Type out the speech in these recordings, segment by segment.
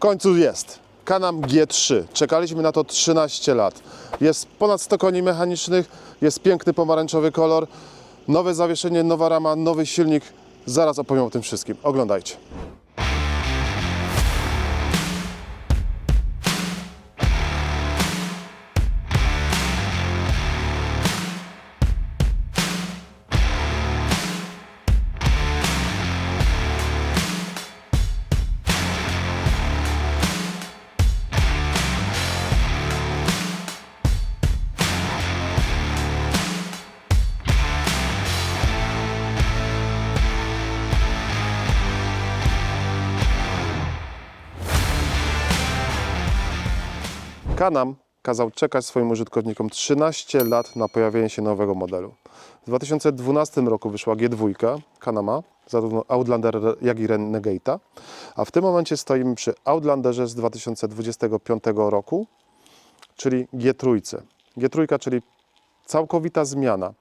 końcu jest. Kanam G3. Czekaliśmy na to 13 lat. Jest ponad 100 koni mechanicznych, jest piękny pomarańczowy kolor, nowe zawieszenie, nowa rama, nowy silnik. Zaraz opowiem o tym wszystkim. Oglądajcie. Kanam kazał czekać swoim użytkownikom 13 lat na pojawienie się nowego modelu. W 2012 roku wyszła G2 Kanama, zarówno Outlander, jak i Renegade'a, a w tym momencie stoimy przy Outlanderze z 2025 roku, czyli G3. G3, czyli całkowita zmiana.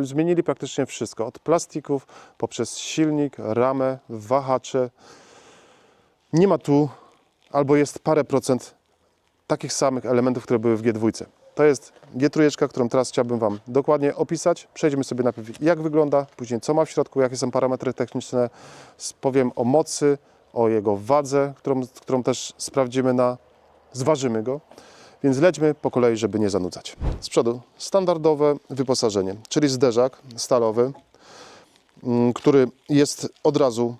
Zmienili praktycznie wszystko, od plastików poprzez silnik, ramę, wahacze. Nie ma tu, albo jest parę procent takich samych elementów, które były w G2. To jest G3, którą teraz chciałbym Wam dokładnie opisać. Przejdźmy sobie najpierw jak wygląda, później co ma w środku, jakie są parametry techniczne. Powiem o mocy, o jego wadze, którą, którą też sprawdzimy na, zważymy go. Więc lećmy po kolei, żeby nie zanudzać. Z przodu standardowe wyposażenie, czyli zderzak stalowy, mm, który jest od razu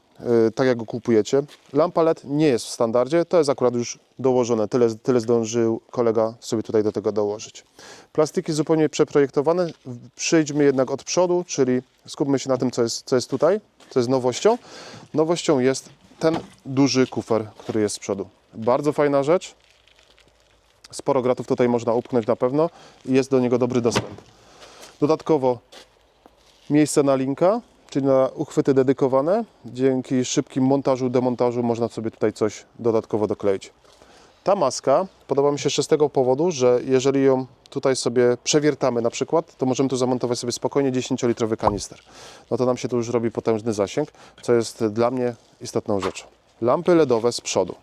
tak jak go kupujecie. Lampa LED nie jest w standardzie, to jest akurat już dołożone, tyle, tyle zdążył kolega sobie tutaj do tego dołożyć. Plastiki zupełnie przeprojektowane, przyjdźmy jednak od przodu, czyli skupmy się na tym, co jest, co jest tutaj, co jest nowością. Nowością jest ten duży kufer, który jest z przodu. Bardzo fajna rzecz, sporo gratów tutaj można upchnąć na pewno i jest do niego dobry dostęp. Dodatkowo miejsce na linka, czyli na uchwyty dedykowane. Dzięki szybkim montażu, demontażu można sobie tutaj coś dodatkowo dokleić. Ta maska podoba mi się z tego powodu, że jeżeli ją tutaj sobie przewiertamy na przykład, to możemy tu zamontować sobie spokojnie 10-litrowy kanister. No to nam się tu już robi potężny zasięg, co jest dla mnie istotną rzeczą. Lampy LEDowe z przodu.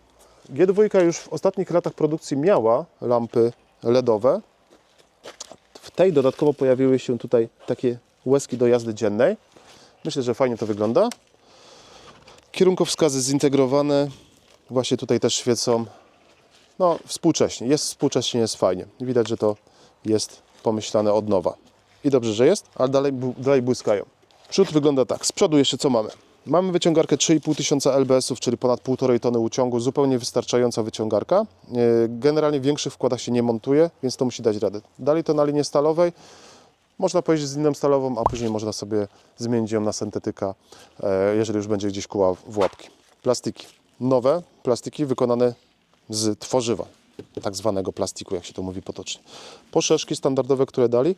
G2 już w ostatnich latach produkcji miała lampy LEDowe. W tej dodatkowo pojawiły się tutaj takie łezki do jazdy dziennej. Myślę, że fajnie to wygląda. Kierunkowskazy zintegrowane. Właśnie tutaj też świecą. No, współcześnie. Jest współcześnie, jest fajnie. Widać, że to jest pomyślane od nowa. I dobrze, że jest, ale dalej, dalej błyskają. Przód wygląda tak. Z przodu jeszcze co mamy? Mamy wyciągarkę 3,5 tysiąca LBS-ów, czyli ponad 1,5 tony uciągu. Zupełnie wystarczająca wyciągarka. Yy, Generalnie większych wkładach się nie montuje, więc to musi dać radę. Dalej to na linii stalowej. Można pojeździć z inną stalową, a później można sobie zmienić ją na syntetyka, e, jeżeli już będzie gdzieś kuła w łapki. Plastiki. Nowe plastiki wykonane z tworzywa, tak zwanego plastiku, jak się to mówi potocznie. Poszerzki standardowe, które dali,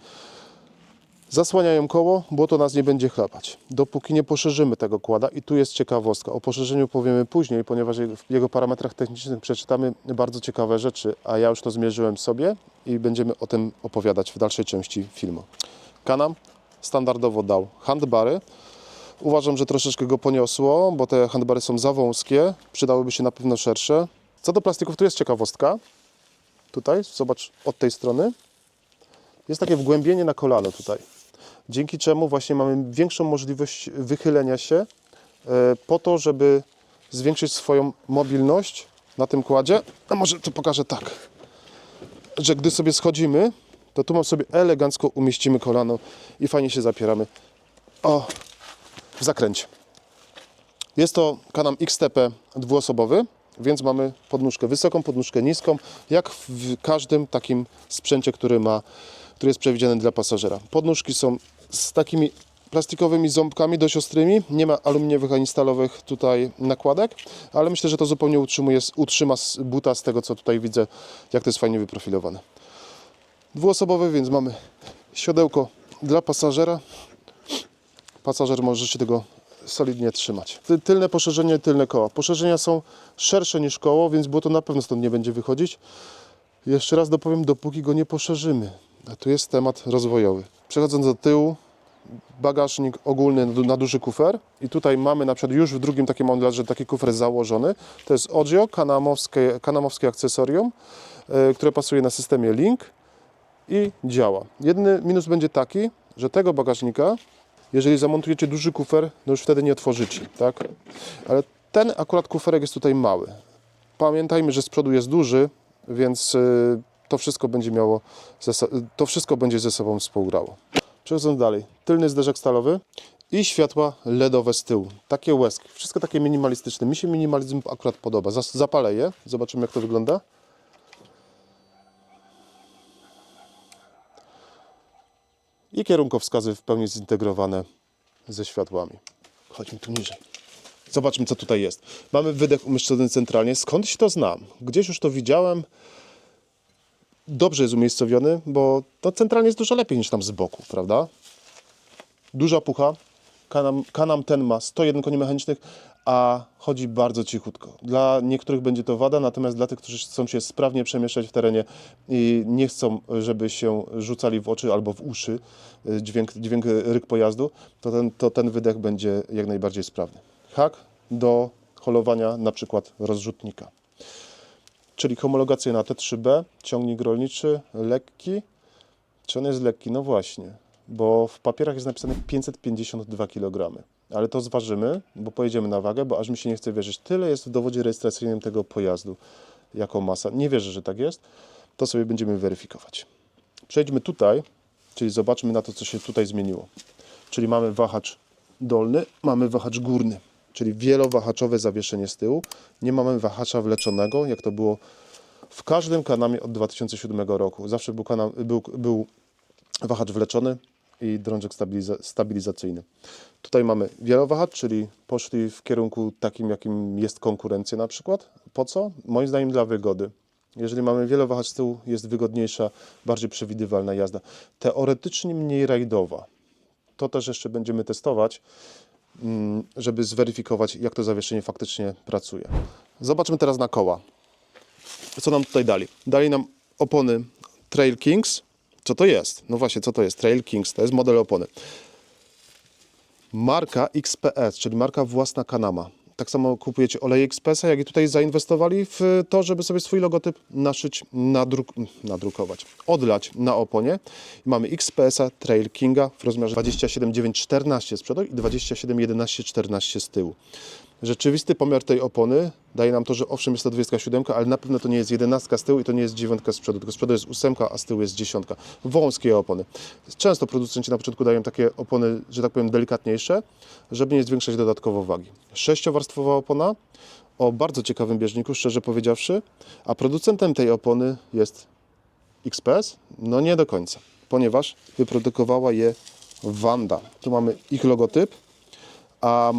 zasłaniają koło, bo to nas nie będzie chlapać. Dopóki nie poszerzymy tego kłada i tu jest ciekawostka. O poszerzeniu powiemy później, ponieważ w jego parametrach technicznych przeczytamy bardzo ciekawe rzeczy, a ja już to zmierzyłem sobie i będziemy o tym opowiadać w dalszej części filmu. Kanam standardowo dał handbary. Uważam, że troszeczkę go poniosło, bo te handbary są za wąskie, przydałyby się na pewno szersze. Co do plastików, tu jest ciekawostka. Tutaj, zobacz, od tej strony. Jest takie wgłębienie na kolano tutaj. Dzięki czemu właśnie mamy większą możliwość wychylenia się e, po to, żeby zwiększyć swoją mobilność na tym kładzie. A może to pokażę tak, że gdy sobie schodzimy, to tu mam sobie elegancko umieścimy kolano i fajnie się zapieramy. O, w zakręcie. Jest to kanam XTP dwuosobowy, więc mamy podnóżkę wysoką, podnóżkę niską, jak w każdym takim sprzęcie, który ma, który jest przewidziany dla pasażera. Podnóżki są z takimi plastikowymi ząbkami dość ostrymi, nie ma aluminiowych ani stalowych tutaj nakładek, ale myślę, że to zupełnie utrzymuje, utrzyma buta z tego, co tutaj widzę, jak to jest fajnie wyprofilowane. Dwuosobowy, więc mamy siodełko dla pasażera, pasażer może się tego solidnie trzymać. Ty- Tylne poszerzenie, tylne koła. Poszerzenia są szersze niż koło, więc było to na pewno stąd nie będzie wychodzić. Jeszcze raz dopowiem, dopóki go nie poszerzymy. A tu jest temat rozwojowy. Przechodząc do tyłu, bagażnik ogólny na du- na duży kufer i tutaj mamy na przykład już w drugim takim modelarze taki kufer założony. To jest Odzio, kanamowskie, kanamowskie akcesorium, e, które pasuje na systemie Link i działa. Jedyny minus będzie taki, że tego bagażnika, jeżeli zamontujecie duży kufer, no już wtedy nie otworzycie, tak? Ale ten akurat kuferek jest tutaj mały. Pamiętajmy, że z przodu jest duży, więc y, to wszystko będzie miało, to wszystko będzie ze sobą współgrało. Przechodząc dalej, tylny zderzak stalowy i światła LEDowe z tyłu. Takie łezki, wszystko takie minimalistyczne. Mi się minimalizm akurat podoba. Zapalę je, zobaczymy jak to wygląda. I kierunkowskazy w pełni zintegrowane ze światłami. Chodźmy tu niżej. Zobaczmy, co tutaj jest. Mamy wydech umieszczony centralnie. Skądś to znam? Gdzieś już to widziałem. Dobrze jest umiejscowiony, bo to centralnie jest dużo lepiej niż tam z boku, prawda? Duża pucha. Kanam, kanam ten ma 101 koni mechanicznych, a chodzi bardzo cichutko. Dla niektórych będzie to wada, natomiast dla tych, którzy chcą się sprawnie przemieszczać w terenie i nie chcą, żeby się rzucali w oczy albo w uszy y, dźwięk, dźwięk ryk pojazdu, to ten, to ten wydech będzie jak najbardziej sprawny. Hak do holowania na przykład rozrzutnika. Czyli homologacja na T3B, ciągnik rolniczy, lekki. Czy on jest lekki? No właśnie, bo w papierach jest napisane 552 kg. Ale to zważymy, bo pojedziemy na wagę, bo aż mi się nie chce wierzyć. Tyle jest w dowodzie rejestracyjnym tego pojazdu jako masa. Nie wierzę, że tak jest. To sobie będziemy weryfikować. Przejdźmy tutaj, czyli zobaczmy na to, co się tutaj zmieniło. Czyli mamy wahacz dolny, mamy wahacz górny, czyli wielowahaczowe zawieszenie z tyłu. Nie mamy wahacza wleczonego, jak to było w każdym kanamie od 2007 roku. Zawsze był, kanał, był, był wahacz wleczony i drążek stabiliza stabilizacyjny. Tutaj mamy wielowahacz, czyli poszli w kierunku takim, jakim jest konkurencja na przykład. Po co? Moim zdaniem dla wygody. Jeżeli mamy wielowahacz z tyłu, jest wygodniejsza, bardziej przewidywalna jazda. Teoretycznie mniej rajdowa. To też jeszcze będziemy testować, żeby zweryfikować, jak to zawieszenie faktycznie pracuje. Zobaczmy teraz na koła. Co nam tutaj dali? Dali nam opony Trail Kings. Co to jest? No właśnie, co to jest? Trail Kings, to jest model opony. Marka XPS, czyli marka własna Kanama. Tak samo kupujecie oleje XPS, jak i tutaj zainwestowali w to, żeby sobie swój logotyp naszyć, nadruk nadrukować, odlać na oponie. Mamy XPS-a Trail Kinga w rozmiarze 27,914 z przodu i 27,1114 z tyłu. Rzeczywisty pomiar tej opony daje nam to, że owszem jest to 27, ale na pewno to nie jest 11 z tyłu i to nie jest 9 z przodu, tylko z przodu jest 8, a z tyłu jest 10. Wąskie opony. Często producenci na początku dają takie opony, że tak powiem, delikatniejsze, żeby nie zwiększać dodatkowo wagi. Sześciowarstwowa opona o bardzo ciekawym bieżniku, szczerze powiedziawszy, a producentem tej opony jest XPS? No nie do końca, ponieważ wyprodukowała je Wanda. Tu mamy ich logotyp, a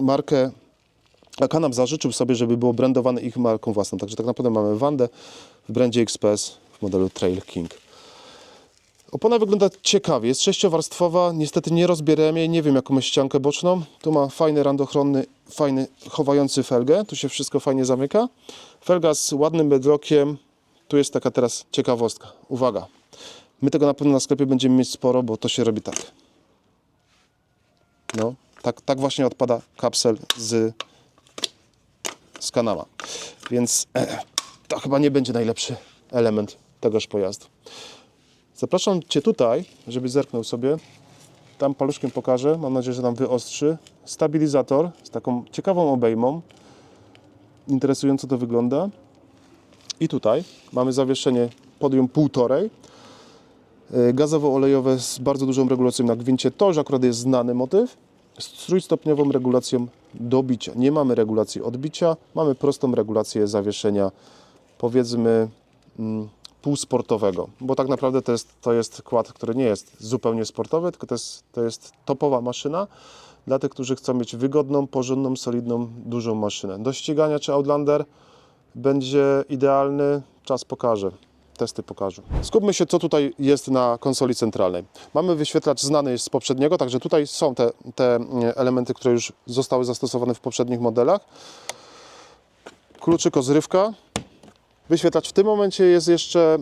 markę, Kanam zażyczył sobie, żeby było brandowane ich marką własną. Także tak naprawdę mamy Wandę w brandzie XPS w modelu Trail King. Opona wygląda ciekawie, jest sześciowarstwowa, niestety nie rozbieram jej, nie wiem jaką ma ściankę boczną. Tu ma fajny rand ochronny, fajny chowający felgę, tu się wszystko fajnie zamyka. Felga z ładnym bedrockiem, tu jest taka teraz ciekawostka. Uwaga, my tego na pewno na sklepie będziemy mieć sporo, bo to się robi tak. No, tak, tak właśnie odpada kapsel z, z kanała. Więc to chyba nie będzie najlepszy element tegoż pojazdu. Zapraszam Cię tutaj, żebyś zerknął sobie. Tam paluszkiem pokażę. Mam nadzieję, że nam wyostrzy. Stabilizator z taką ciekawą obejmą. Interesująco to wygląda. I tutaj mamy zawieszenie podium półtorej. Y, Gazowo-olejowe z bardzo dużą regulacją na gwincie. To już akurat jest znany motyw. Z trójstopniową regulacją dobicia. Nie mamy regulacji odbicia. Mamy prostą regulację zawieszenia powiedzmy mm, półsportowego, bo tak naprawdę to jest, to jest kład, który nie jest zupełnie sportowy, tylko to jest, to jest topowa maszyna dla tych, którzy chcą mieć wygodną, porządną, solidną, dużą maszynę. Do ścigania czy Outlander będzie idealny, czas pokaże. Testy pokażą. Skupmy się, co tutaj jest na konsoli centralnej. Mamy wyświetlacz znany z poprzedniego, także tutaj są te, te mm, elementy, które już zostały zastosowane w poprzednich modelach. Kluczyk zrywka, Wyświetlacz w tym momencie jest jeszcze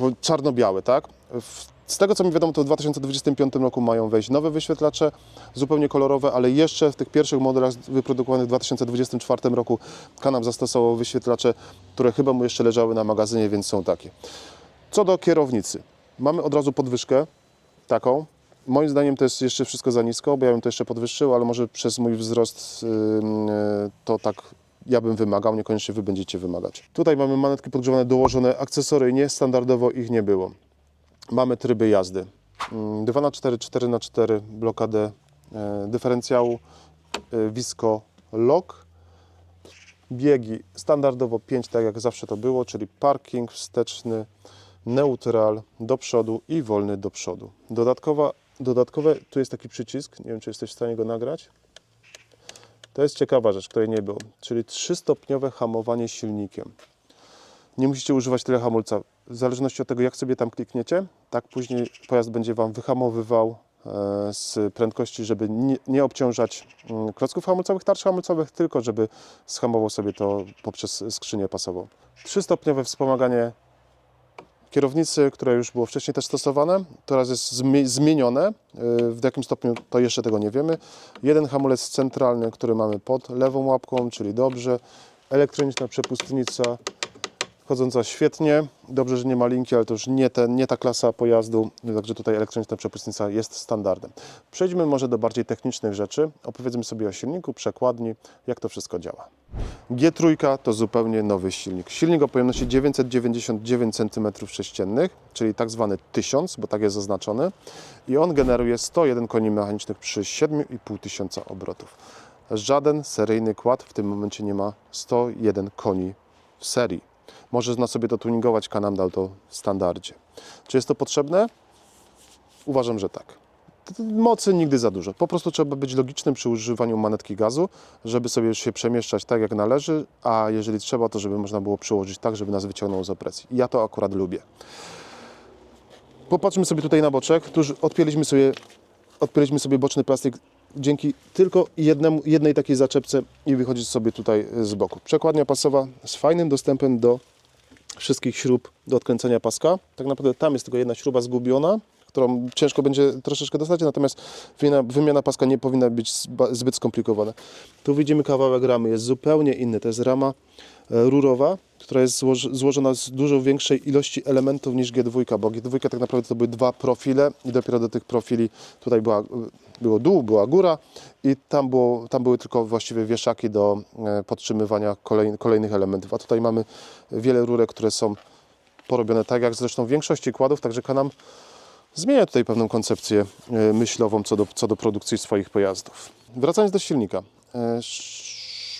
e, czarno-biały, tak? W Z tego co mi wiadomo, to w 2025 roku mają wejść nowe wyświetlacze, zupełnie kolorowe, ale jeszcze w tych pierwszych modelach wyprodukowanych w 2024 roku Canam zastosował wyświetlacze, które chyba mu jeszcze leżały na magazynie, więc są takie. Co do kierownicy, mamy od razu podwyżkę taką. Moim zdaniem to jest jeszcze wszystko za nisko, bo ja bym to jeszcze podwyższył, ale może przez mój wzrost ym, y, to tak ja bym wymagał, niekoniecznie wy będziecie wymagać. Tutaj mamy manetki podgrzewane dołożone akcesoryjnie, standardowo ich nie było. Mamy tryby jazdy. 2 na 4 4 na 4 blokadę e, dyferencjału, e, Visco Lock. Biegi standardowo 5, tak jak zawsze to było, czyli parking wsteczny, neutral do przodu i wolny do przodu. Dodatkowa, dodatkowe, tu jest taki przycisk, nie wiem czy jesteś w stanie go nagrać. To jest ciekawa rzecz, której nie było, czyli trzystopniowe hamowanie silnikiem. Nie musicie używać tyle hamulca. W zależności od tego, jak sobie tam klikniecie, tak później pojazd będzie Wam wyhamowywał e, z prędkości, żeby nie, obciążać mm, klocków hamulcowych, tarcz hamulcowych, tylko żeby schamował sobie to poprzez skrzynię pasową. Trzystopniowe wspomaganie kierownicy, które już było wcześniej też stosowane, teraz jest zmie- zmienione. E, W jakim stopniu to jeszcze tego nie wiemy. Jeden hamulec centralny, który mamy pod lewą łapką, czyli dobrze. Elektroniczna przepustnica chodząca świetnie. Dobrze, że nie ma linki, ale to już nie, ten, nie ta klasa pojazdu, także tutaj elektroniczna przepustnica jest standardem. Przejdźmy może do bardziej technicznych rzeczy. Opowiedzmy sobie o silniku, przekładni, jak to wszystko działa. G3 to zupełnie nowy silnik. Silnik o pojemności 999 cm3, czyli tak zwany 1000, bo tak jest zaznaczony. I on generuje 101 koni mechanicznych przy 7,5 tysiąca obrotów. Żaden seryjny kład w tym momencie nie ma 101 koni w serii. Można sobie to tuningować, Canam dał to w standardzie. Czy jest to potrzebne? Uważam, że tak. Mocy nigdy za dużo. Po prostu trzeba być logicznym przy używaniu manetki gazu, żeby sobie się przemieszczać tak, jak należy, a jeżeli trzeba, to żeby można było przyłożyć tak, żeby nas wyciągnął z opresji. Ja to akurat lubię. Popatrzmy sobie tutaj na boczek. Tu odpięliśmy sobie, odpięliśmy sobie boczny plastik dzięki tylko jednemu, jednej takiej zaczepce i wychodzi sobie tutaj z boku. Przekładnia pasowa z fajnym dostępem do wszystkich śrub do odkręcenia paska. Tak naprawdę tam jest tylko jedna śruba zgubiona, którą ciężko będzie troszeczkę dostać, natomiast wymiana, wymiana paska nie powinna być zbyt skomplikowana. Tu widzimy kawałek ramy, jest zupełnie inny. To jest rama e, rurowa, która jest złoż, złożona z dużo większej ilości elementów niż G2, bo G2 tak naprawdę to były dwa profile i dopiero do tych profili tutaj była, było dół, była góra i tam, było, tam były tylko właściwie wieszaki do e, podtrzymywania kolej, kolejnych elementów. A tutaj mamy wiele rurek, które są porobione tak jak zresztą w większości kładów, także Canam zmienia tutaj pewną koncepcję e, myślową co do, co do produkcji swoich pojazdów. Wracając do silnika. E,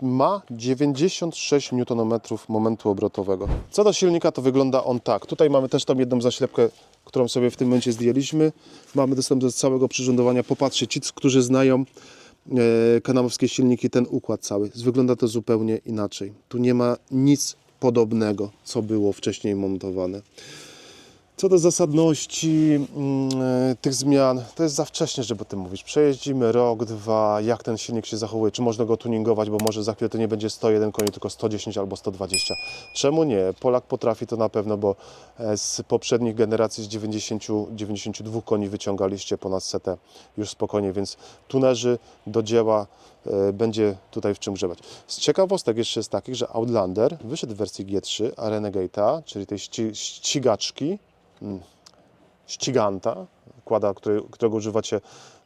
Ma 96 Nm momentu obrotowego. Co do silnika, to wygląda on tak. Tutaj mamy też tam jedną zaślepkę, którą sobie w tym momencie zdjęliśmy. Mamy dostęp do całego przyrządowania. Popatrzcie, ci, którzy znają e, kanamowskie silniki, ten układ cały. Wygląda to zupełnie inaczej. Tu nie ma nic podobnego, co było wcześniej montowane. Co do zasadności mm, e, tych zmian, to jest za wcześnie, żeby o tym mówić. Przejeździmy rok, dwa, jak ten silnik się zachowuje, czy można go tuningować, bo może za chwilę to nie będzie 101 koni, tylko 110 albo 120. Czemu nie? Polak potrafi to na pewno, bo e, z poprzednich generacji z 90, 92 koni wyciągaliście ponad setę już spokojnie, więc tunerzy do dzieła e, będzie tutaj w czym grzebać. Z ciekawostek jeszcze jest takich, że Outlander wyszedł w wersji G3, a Renegade'a, czyli tej ści- ścigaczki, ściganta, kłada, którego używacie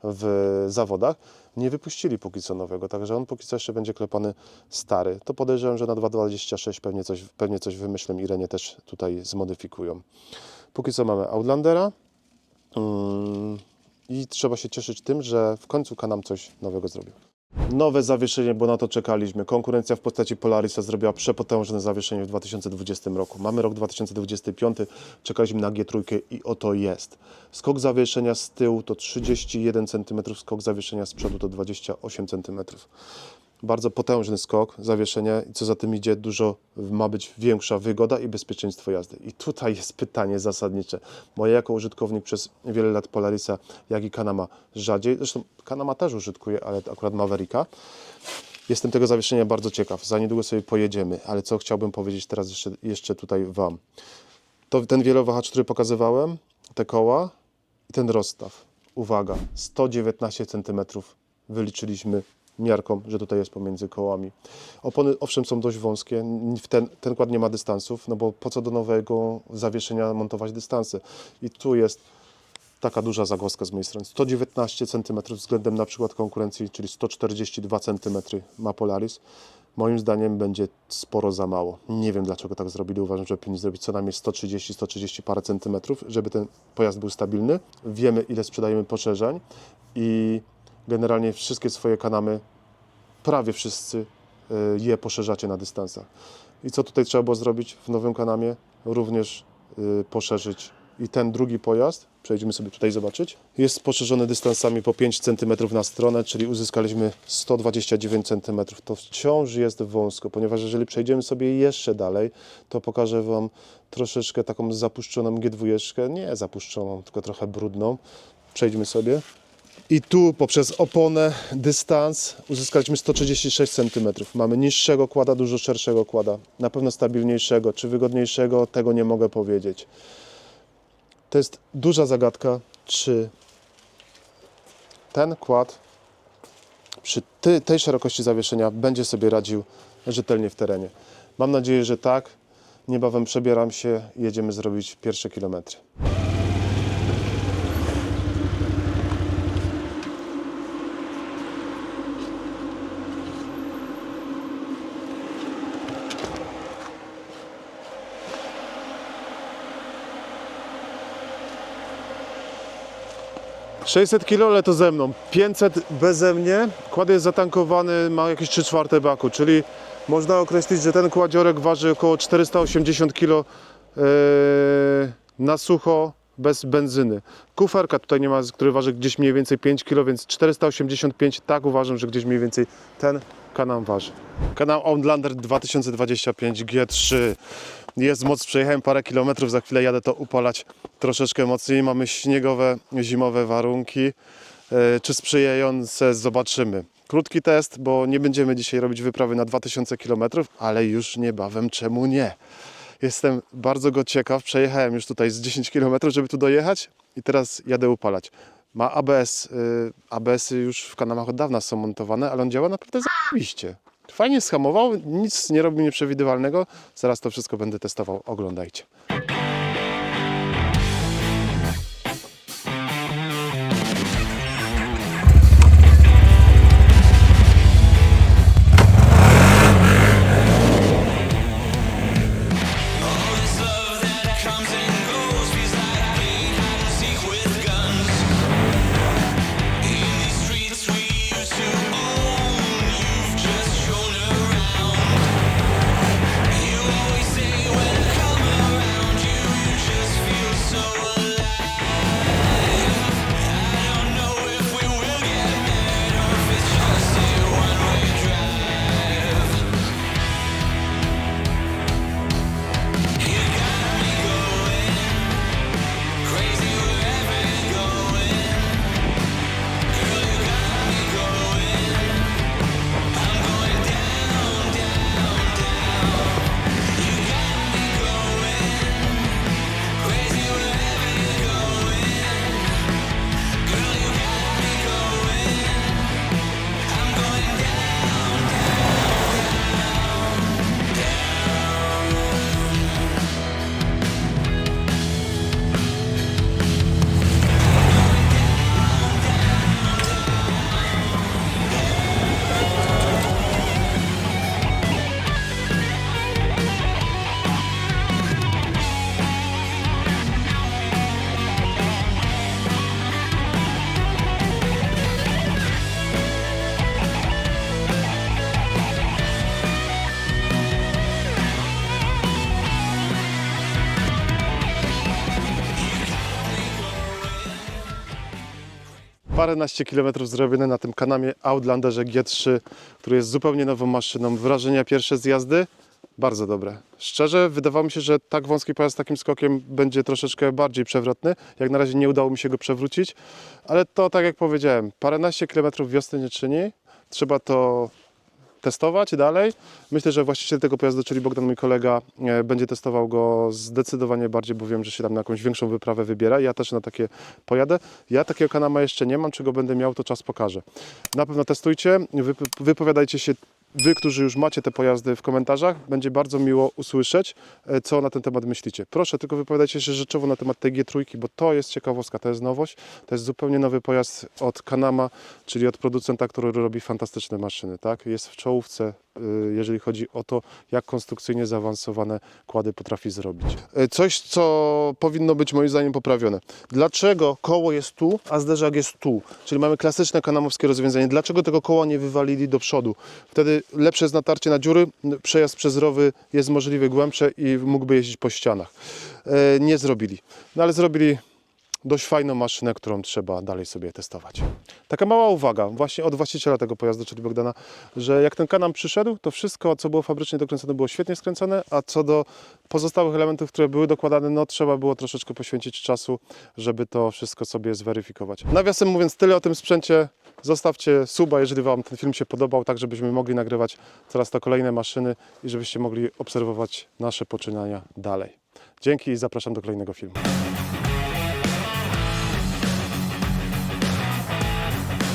w zawodach, nie wypuścili póki co nowego, także on póki co jeszcze będzie klepany stary. To podejrzewam, że na 2.26 pewnie coś, pewnie coś wymyślą i Renie też tutaj zmodyfikują. Póki co mamy Outlandera mm, i trzeba się cieszyć tym, że w końcu Canam coś nowego zrobił. Nowe zawieszenie, bo na to czekaliśmy. Konkurencja w postaci Polarisa zrobiła przepotężne zawieszenie w 2020 roku. Mamy rok 2025, czekaliśmy na G3 i oto jest. Skok zawieszenia z tyłu to 31 cm, skok zawieszenia z przodu to 28 cm. Bardzo potężny skok zawieszenia i co za tym idzie, dużo ma być większa wygoda i bezpieczeństwo jazdy. I tutaj jest pytanie zasadnicze. Bo ja jako użytkownik przez wiele lat Polarisa, jak i Kanama rzadziej, zresztą Kanama też użytkuję, ale akurat Mavericka, Jestem tego zawieszenia bardzo ciekaw. Za niedługo sobie pojedziemy, ale co chciałbym powiedzieć teraz jeszcze, jeszcze tutaj Wam. To ten wielowahacz, który pokazywałem, te koła, I ten rozstaw, uwaga, 119 cm wyliczyliśmy miarką, że tutaj jest pomiędzy kołami. Opony owszem są dość wąskie, w ten, ten kład nie ma dystansów, no bo po co do nowego zawieszenia montować dystanse. I tu jest taka duża zagłoska z mojej strony. 119 cm względem na przykład konkurencji, czyli 142 cm ma Polaris. Moim zdaniem będzie sporo za mało. Nie wiem dlaczego tak zrobili. Uważam, że powinni zrobić co najmniej 130-130 parę centymetrów, żeby ten pojazd był stabilny. Wiemy ile sprzedajemy poszerzań i generalnie wszystkie swoje kanamy, prawie wszyscy y, je poszerzacie na dystansach. I co tutaj trzeba było zrobić w nowym kanamie? Również y, poszerzyć i ten drugi pojazd, przejdziemy sobie tutaj zobaczyć, jest poszerzony dystansami po 5 cm na stronę, czyli uzyskaliśmy 129 cm. To wciąż jest wąsko, ponieważ jeżeli przejdziemy sobie jeszcze dalej, to pokażę Wam troszeczkę taką zapuszczoną G2, nie zapuszczoną, tylko trochę brudną. Przejdźmy sobie. I tu poprzez oponę, dystans uzyskaliśmy 136 cm. Mamy niższego kłada, dużo szerszego kłada. Na pewno stabilniejszego. Czy wygodniejszego, tego nie mogę powiedzieć. To jest duża zagadka, czy ten kład przy tej szerokości zawieszenia będzie sobie radził rzetelnie w terenie. Mam nadzieję, że tak. Niebawem przebieram się i jedziemy zrobić pierwsze kilometry. ...600 kg, to ze mną. 500 beze mnie. Kład jest zatankowany, ma jakieś 3 czwarte baku, czyli można określić, że ten kładziorek waży około 480 kg yy, na sucho, bez benzyny. Kuferka tutaj nie ma, który waży gdzieś mniej więcej 5 kg, więc 485, tak uważam, że gdzieś mniej więcej ten kanał waży. Kanał Outlander 2025 G3. Jest moc, przejechałem parę kilometrów, za chwilę jadę to upalać troszeczkę mocniej. Mamy śniegowe, zimowe warunki. E, Czy sprzyjające? Zobaczymy. Krótki test, bo nie będziemy dzisiaj robić wyprawy na 2000 km, ale już niebawem czemu nie. Jestem bardzo go ciekaw. Przejechałem już tutaj z 10 km, żeby tu dojechać i teraz jadę upalać. Ma ABS. y, ABS-y już w kanałach od dawna są montowane, ale on działa naprawdę zajebiście. Fajnie schamował, nic nie robi nieprzewidywalnego. Zaraz to wszystko będę testował. Oglądajcie. Paręnaście kilometrów zrobione na tym kanamie Outlanderze G3, który jest zupełnie nową maszyną. Wrażenia pierwsze z jazdy? Bardzo dobre. Szczerze, wydawało mi się, że tak wąski pojazd z takim skokiem będzie troszeczkę bardziej przewrotny. Jak na razie nie udało mi się go przewrócić, ale to tak jak powiedziałem, paręnaście kilometrów wiosny nie czyni. Trzeba to testować dalej. Myślę, że właściciel tego pojazdu, czyli Bogdan, mój kolega, e, będzie testował go zdecydowanie bardziej, bo wiem, że się tam na jakąś większą wyprawę wybiera. Ja też na takie pojadę. Ja takiego kanama jeszcze nie mam, czego będę miał, to czas pokaże. Na pewno testujcie, wyp- wypowiadajcie się Wy, którzy już macie te pojazdy w komentarzach, będzie bardzo miło usłyszeć, e, co na ten temat myślicie. Proszę, tylko wypowiadajcie się rzeczowo na temat tej G3, bo to jest ciekawostka, to jest nowość. To jest zupełnie nowy pojazd od Kanama, czyli od producenta, który robi fantastyczne maszyny. Tak? Jest w czołówce, jeżeli chodzi o to, jak konstrukcyjnie zaawansowane kłady potrafi zrobić. E, Coś, co powinno być moim zdaniem poprawione. Dlaczego koło jest tu, a zderzak jest tu? Czyli mamy klasyczne kanamowskie rozwiązanie. Dlaczego tego koła nie wywalili do przodu? Wtedy lepsze jest natarcie na dziury, przejazd przez rowy jest możliwy głębszy i mógłby jeździć po ścianach. E, Nie zrobili. No ale zrobili dość fajną maszynę, którą trzeba dalej sobie testować. Taka mała uwaga właśnie od właściciela tego pojazdu, czyli Bogdana, że jak ten kanam przyszedł, to wszystko, co było fabrycznie dokręcone, było świetnie skręcone, a co do pozostałych elementów, które były dokładane, no trzeba było troszeczkę poświęcić czasu, żeby to wszystko sobie zweryfikować. Nawiasem mówiąc, tyle o tym sprzęcie. Zostawcie suba, jeżeli Wam ten film się podobał, tak żebyśmy mogli nagrywać coraz to kolejne maszyny i żebyście mogli obserwować nasze poczynania dalej. Dzięki i zapraszam do kolejnego filmu.